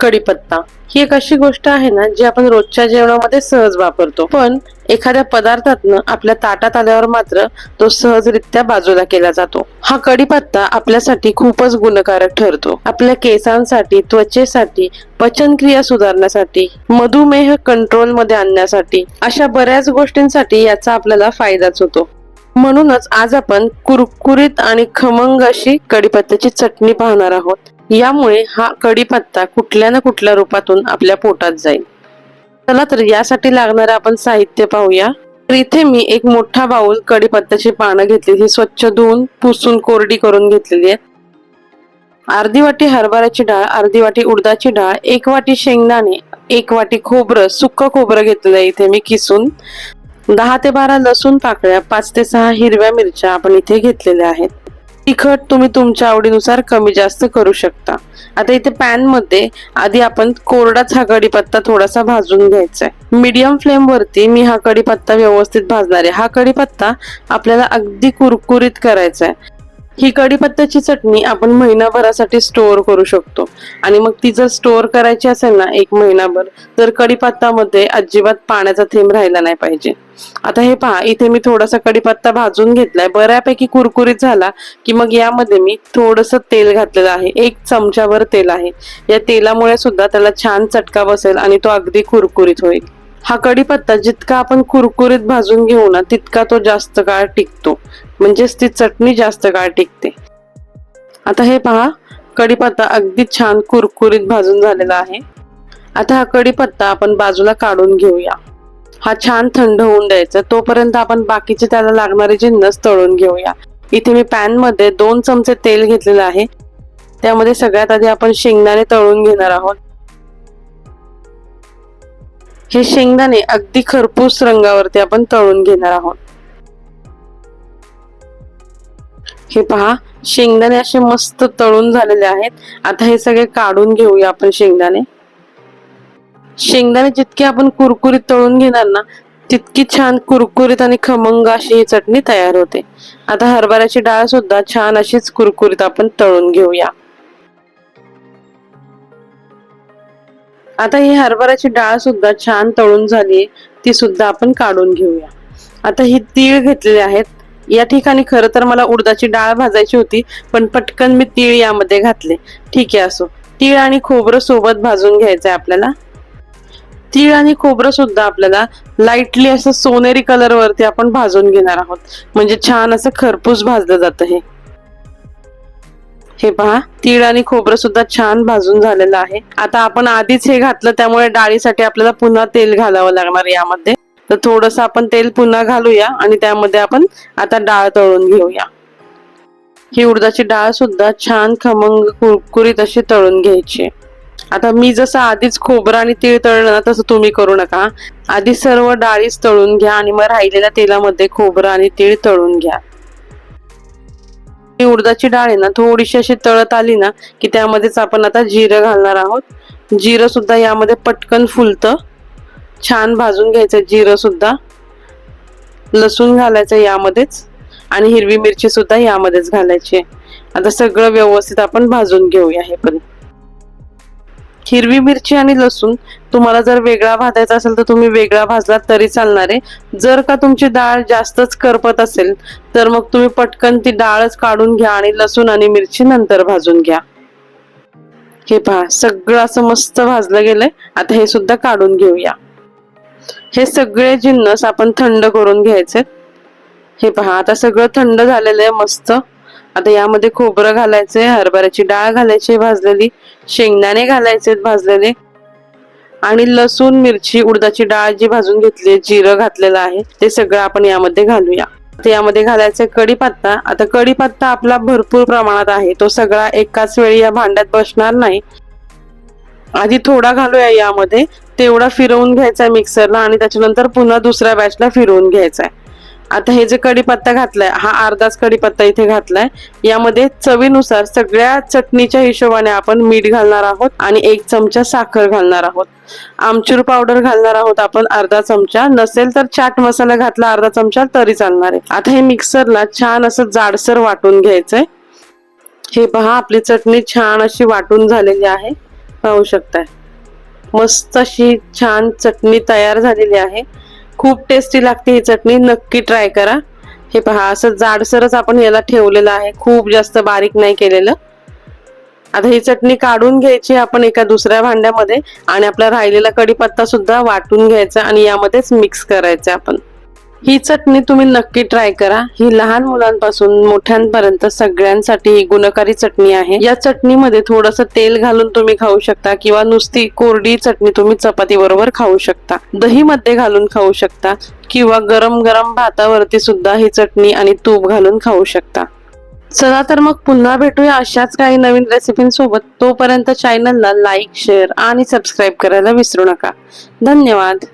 कढीपत्ता. ही एक अशी गोष्ट आहे ना जी आपण रोजच्या जेवणामध्ये सहज वापरतो. पण एखाद्या पदार्थातनं आपल्या ताटात आल्यावर मात्र तो सहजरित्या बाजूला केला जातो. हा कढीपत्ता आपल्यासाठी खूपच गुणकारक ठरतो. आपल्या केसांसाठी त्वचेसाठी पचनक्रिया सुधारण्यासाठी मधुमेह कंट्रोलमध्ये आणण्यासाठी अशा बऱ्याच गोष्टींसाठी याचा आपल्याला फायदाच होतो. म्हणूनच आज आपण कुरकुरीत आणि खमंग अशी कढीपत्त्याची चटणी पाहणार आहोत. यामुळे हा कढीपत्ता कुठल्या ना कुठल्या रूपातून आपल्या पोटात जाईल. चला तर यासाठी लागणारं आपण साहित्य पाहूया. तर इथे मी एक मोठा बाऊल कढीपत्त्याची पानं घेतली. ही स्वच्छ धुवून पुसून कोरडी करून घेतलेली आहे अर्धी वाटी हरभऱ्याची डाळ अर्धी वाटी उडदाची डाळ एक वाटी शेंगदाणे एक वाटी खोबरं सुक्क खोबरं घेतलेलं आहे इथे मी किसून. दहा ते बारा लसूण पाकळ्या पाच ते सहा हिरव्या मिरच्या आपण इथे घेतलेल्या आहेत. तिखट तुम्ही तुमच्या आवडीनुसार कमी जास्त करू शकता. आता इथे पॅनमध्ये आधी आपण कोरडाच हा कढीपत्ता थोडासा भाजून घ्यायचा आहे मीडियम फ्लेमवरती मी हा कढीपत्ता व्यवस्थित भाजणार आहे. हा कढीपत्ता आपल्याला अगदी कुरकुरीत करायचा आहे ही कढीपत्त्याची चटणी आपण महिनाभरासाठी स्टोअर करू शकतो. आणि मग ती जर स्टोअर करायची असेल ना एक महिनाभर तर कढीपत्तामध्ये अजिबात पाण्याचा थेंब राहिला नाही पाहिजे. आता हे पहा इथे मी थोडासा कढीपत्ता भाजून घेतलाय. बऱ्यापैकी कुरकुरीत झाला की मग यामध्ये मी थोडस तेल घातलेलं आहे. एक चमचाभर तेल आहे. या तेलामुळे सुद्धा त्याला छान चटका बसेल आणि तो अगदी कुरकुरीत होईल. हा कढीपत्ता जितका आपण कुरकुरीत भाजून घेऊ ना तितका तो जास्त काळ टिकतो. म्हणजेच ती चटणी जास्त काळ टिकते. आता हे पहा कढीपत्ता अगदी छान कुरकुरीत भाजून झालेला आहे. आता हा कढीपत्ता आपण बाजूला काढून घेऊया. हा छान थंड होऊन द्यायचा. तोपर्यंत आपण बाकीचे त्याला लागणारे जिन्नस तळून घेऊया. इथे मी पॅनमध्ये दोन चमचे तेल घेतलेलं आहे. त्यामध्ये सगळ्यात आधी आपण शेंगदाणे तळून घेणार आहोत. हे शेंगदाणे अगदी खरपूस रंगावरती आपण तळून घेणार आहोत. हे पहा शेंगदाणे असे मस्त तळून झालेले आहेत. आता हे सगळे काढून घेऊया आपण शेंगदाणे. शेंगदाणे जितके आपण कुरकुरीत तळून घेणार ना तितकी छान कुरकुरीत आणि खमंग अशी ही चटणी तयार होते. आता हरभऱ्याची डाळ सुद्धा छान अशीच कुरकुरीत आपण तळून घेऊया. आता ही हरभऱ्याची डाळ सुद्धा छान तळून झाली ती सुद्धा आपण काढून घेऊया. आता ही तीळ घेतलेली आहेत. या ठिकाणी खरं तर मला उडदाची डाळ भाजायची होती पण पटकन मी तीळ यामध्ये घातले. ठीक आहे असो. तीळ आणि खोबरं सोबत भाजून घ्यायचंय आपल्याला. तीळ आणि खोबरं सुद्धा आपल्याला लाईटली असं सोनेरी कलर वरती आपण भाजून घेणार आहोत. म्हणजे छान असं खरपूस भाजलं जातं हे. हे पहा तीळ आणि खोबरं सुद्धा छान भाजून झालेलं आहे. आता आपण आधीच हे घातलं त्यामुळे डाळीसाठी आपल्याला पुन्हा तेल घालावं लागणार यामध्ये. तर थोडस आपण तेल पुन्हा घालूया आणि त्यामध्ये आपण आता डाळ तळून घेऊया. ही उडदाची डाळ सुद्धा छान खमंग कुरकुरीत अशी तळून घ्यायची. आता मी जसं आधीच खोबरं आणि तीळ तळलं ना तसं तुम्ही करू नका. आधी सर्व डाळीच तळून घ्या आणि मग राहिलेल्या तेलामध्ये खोबरं आणि तीळ तळून घ्या. ही उडदाची डाळ आहे ना थोडीशी अशी तळत आली ना की त्यामध्येच आपण आता जिरं घालणार आहोत. जिरं सुद्धा यामध्ये पटकन फुलतं. छान भाजून घ्यायचं जिरं सुद्धा. लसूण घालायचं यामध्येच. आणि हिरवी मिरची सुद्धा यामध्येच घालायची आता सगळं व्यवस्थित आपण भाजून घेऊया हे पण. हिरवी मिरची आणि लसूण तुम्हाला जर वेगळा भाजायचा असेल तर तुम्ही वेगळा भाजला तरी चालणार आहे. जर का तुमची डाळ जास्तच करपत असेल तर मग तुम्ही पटकन ती डाळच काढून घ्या आणि लसूण आणि मिरची नंतर भाजून घ्या. हे पहा सगळं असं मस्त भाजलं गेलंय. आता हे सुद्धा काढून घेऊया. हे सगळे जिन्नस आपण थंड करून घ्यायचे. हे पहा आता सगळं थंड झालेलं आहे मस्त. आता यामध्ये खोबरं घालायचंय हरभऱ्याची डाळ घालायची भाजलेली. शेंगदाणे घालायचे भाजलेले. आणि लसूण मिरची उडदाची डाळ जी भाजून घेतली जिरं घातलेलं आहे ते सगळं आपण यामध्ये घालूया. ते यामध्ये घालायचं कढीपत्ता. आता कढीपत्ता आपला भरपूर प्रमाणात आहे. तो सगळा एकाच वेळी या भांड्यात बसणार नाही. आधी थोडा घालूया यामध्ये. तेवढा फिरवून घ्यायचा मिक्सरला आणि त्याच्यानंतर पुन्हा दुसऱ्या बॅचला फिरवून घ्यायचा आहे. आता हे जे कढीपत्ता घातलाय हा अर्धाच कढीपत्ता इथे घातलाय. यामध्ये चवीनुसार सगळ्या चटणीच्या हिशोबाने आपण मीठ घालणार आहोत आणि एक चमचा साखर घालणार आहोत. आमचूर पावडर घालणार आहोत आपण अर्धा चमचा. नसेल तर चाट मसाला घातला अर्धा चमचा तरी चालणार आहे. आता हे मिक्सरला छान असं जाडसर वाटून घ्यायचंय. हे पहा आपली चटणी छान अशी वाटून झालेली आहे. पाहू शकताय. मस्त अशी छान चटणी तयार झालेली आहे. खूप टेस्टी लागते ही चटणी. नक्की ट्राय करा. हे पहा असं जाडसरच आपण याला ठेवलेलं आहे. खूप जास्त बारीक नाही केलेलं. आता ही चटणी काढून घ्यायची आपण एका दुसऱ्या भांड्यामध्ये आणि आपला राहिलेला कढीपत्ता सुद्धा वाटून घ्यायचा आणि यामध्येच मिक्स करायचा आपण. ही चटणी तुम्ही नक्की ट्राय करा. ही लहान मुलांपासून मोठ्यांपर्यंत सगळ्यांसाठी ही गुणकारी चटणी आहे. या चटणीमध्ये थोडस तेल घालून तुम्ही खाऊ शकता किंवा नुसती कोरडी चटणी तुम्ही चपाती बरोबर खाऊ शकता. दही मध्ये घालून खाऊ शकता किंवा गरम गरम भातावरती सुद्धा ही चटणी आणि तूप घालून खाऊ शकता. चला तर मग पुन्हा भेटूया अशाच काही नवीन रेसिपींसोबत. तोपर्यंत चॅनलला लाईक शेअर आणि सबस्क्राईब करायला विसरू नका. धन्यवाद.